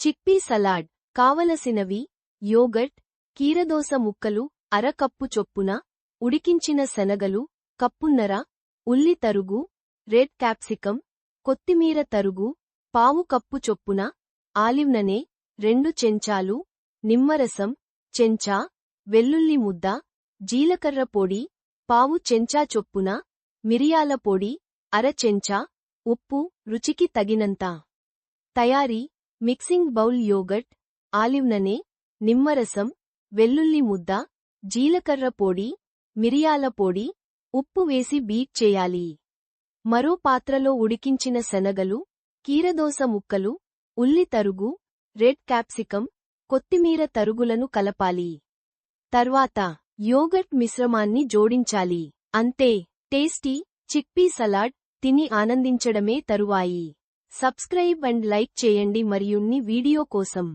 Chickpea salad కావలసినవి yoghurt కీరదోస ముక్కలు అర కప్పు చొప్పున ఉడికించిన శనగలు కప్పున్నర ఉల్లి తరుగు రెడ్ క్యాప్సికం కొత్తిమీర తరుగు పావు కప్పు చొప్పున ఆలివ్ ననే రెండు చెంచాలు నిమ్మరసం చెంచా వెల్లుల్లి ముద్ద జీలకర్ర పొడి పావు చెంచా చొప్పున మిరియాల పొడి అర చెంచా ఉప్పు రుచికి తగినంత. తయారీ మిక్సింగ్ బౌల్ యోగట్ ఆలివ్ ననే నిమ్మరసం వెల్లుల్లి ముద్ద జీలకర్ర పొడి మిరియాల పొడి ఉప్పు వేసి బీట్ చేయాలి. మరో పాత్రలో ఉడికించిన శనగలు కీరదోస ముక్కలు ఉల్లి తరుగు రెడ్ క్యాప్సికం కొత్తిమీర తరుగులను కలపాలి. తర్వాత యోగట్ మిశ్రమాన్ని జోడించాలి. అంతే టేస్టీ చిక్పీ సలాడ్ తిని ఆనందించడమే తరువాయి. సబ్స్క్రైబ్ అండ్ లైక్ చేయండి. మరియున్ని వీడియో కోసం